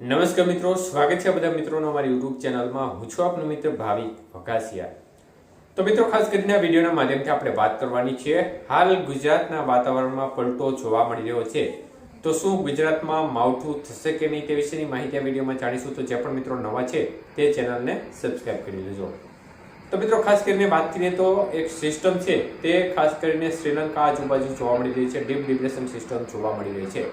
નમસ્કાર મિત્રો, સ્વાગત છે બધા મિત્રોનો અમારી યુટ્યુબ ચેનલમાં. હું છું આપનો મિત્ર ભાવિક વકાસિયા તો મિત્રો, ખાસ કરીને આ વિડીયોના માધ્યમથી આપણે વાત કરવાની છે. હાલ ગુજરાતના વાતાવરણમાં પલટો જોવા મળી રહ્યો છે. તો શું ગુજરાતમાં માવઠું થશે કે નહીં તે વિશેની માહિતી આ વિડીયોમાં જાણીશું. તો જે પણ મિત્રો નવા છે, તે ચેનલને સબસ્ક્રાઇબ કરી લેજો. તો મિત્રો, ખાસ કરીને વાત કરીએ તો એક સિસ્ટમ છે, તે ખાસ કરીને શ્રીલંકા આજુબાજુ જોવા મળી રહી છે. ડીપ ડિપ્રેશન સિસ્ટમ જોવા મળી રહી છે.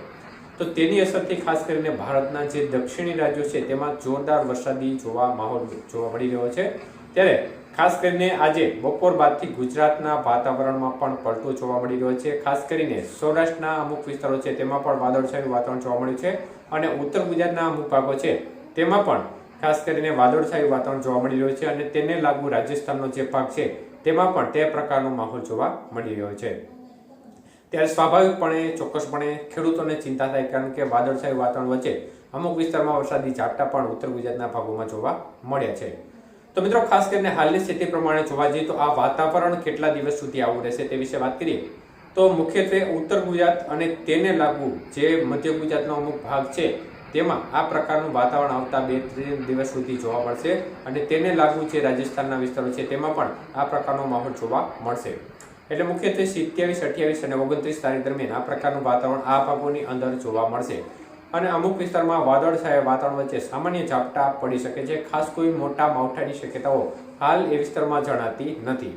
તો તેની અસરથી ખાસ કરીને ભારતના જે દક્ષિણી રાજ્યો છે, તેમાં જોરદાર વરસાદી જોવા માહોલ જોવા મળી રહ્યો છે. ત્યારે ખાસ કરીને આજે બપોર બાદથી ગુજરાતના વાતાવરણમાં પણ પલટો જોવા મળી રહ્યો છે. ખાસ કરીને સૌરાષ્ટ્રના અમુક વિસ્તારો છે, તેમાં પણ વાદળછાયું વાતાવરણ જોવા મળ્યું છે અને ઉત્તર ગુજરાતના અમુક ભાગો છે, તેમાં પણ ખાસ કરીને વાદળછાયું વાતાવરણ જોવા મળી રહ્યું છે અને તેને લાગુ રાજસ્થાનનો જે ભાગ છે, તેમાં પણ તે પ્રકારનો માહોલ જોવા મળી રહ્યો છે. ત્યારે સ્વાભાવિકપણે, ચોક્કસપણે ખેડૂતોને ચિંતા થાય કારણ કે વાદળછાયું વાતાવરણ વચ્ચે અમુક વિસ્તારમાં વરસાદી ઝાપટા પણ ઉત્તર ગુજરાતના ભાગોમાં જોવા મળ્યા છે. તો મિત્રો, ખાસ કરીને હાલની સ્થિતિ પ્રમાણે જોવા જઈએ તો આ વાતાવરણ કેટલા દિવસ સુધી આવું રહેશે તે વિશે વાત કરીએ. તો મુખ્યત્વે ઉત્તર ગુજરાત અને તેને લાગુ જે મધ્ય ગુજરાતનો અમુક ભાગ છે, તેમાં આ પ્રકારનું વાતાવરણ આવતા બે ત્રણ દિવસ સુધી જોવા મળશે અને તેને લાગુ જે રાજસ્થાનના વિસ્તારો છે, તેમાં પણ આ પ્રકારનો માહોલ જોવા મળશે. એટલે મુખ્યત્વે સિત્યાવીસ, અઠ્યાવીસ અને ઓગણત્રીસ તારીખ દરમિયાન આ પ્રકારનું વાતાવરણ આ ભાગોની અંદર જોવા મળશે. અને અમુક વિસ્તારમાં વાદળછાયા વાતાવરણ વચ્ચે સામાન્ય ઝાપટા પડી શકે છે. ખાસ કોઈ મોટા માવઠાની શક્યતાઓ હાલ એ વિસ્તારમાં જણાતી નથી.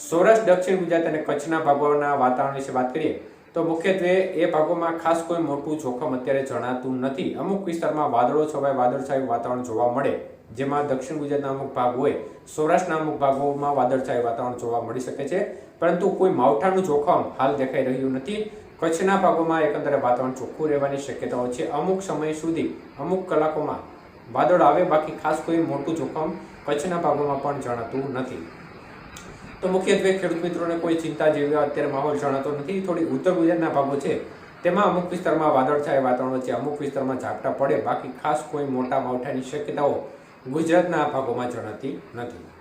સૌરાષ્ટ્ર, દક્ષિણ ગુજરાત અને કચ્છના ભાગોના વાતાવરણ વિશે વાત કરીએ તો મુખ્યત્વે એ ભાગોમાં ખાસ કોઈ મોટું જોખમ અત્યારે જણાતું નથી. અમુક વિસ્તારમાં વાદળો છવાય, વાદળછાયું વાતાવરણ જોવા મળે. જેમાં દક્ષિણ ગુજરાતના અમુક ભાગ હોય, સૌરાષ્ટ્રના અમુક ભાગોમાં વાદળછાયું વાતાવરણ જોવા મળી શકે છે. પરંતુ કોઈ માવઠાનું જોખમ હાલ દેખાઈ રહ્યું નથી. કચ્છના ભાગોમાં એકંદરે વાતાવરણ ચોખ્ખું રહેવાની શક્યતાઓ છે. અમુક સમય સુધી અમુક કલાકોમાં વાદળ આવે, બાકી ખાસ કોઈ મોટું જોખમ કચ્છના ભાગોમાં પણ જણાતું નથી. તો મુખ્યત્વે ખેડૂત મિત્રોને કોઈ ચિંતા જેવી અત્યારે માહોલ જણાતો નથી. થોડી ઉત્તર ગુજરાતના ભાગો છે. તેમાં અમુક વિસ્તારમાં વાદળછાયા વાતાવરણ વચ્ચે અમુક વિસ્તારમાં ઝાપટા પડે, બાકી ખાસ કોઈ મોટા માવઠાની શક્યતાઓ ગુજરાતના આ ભાગોમાં જણાતી નથી.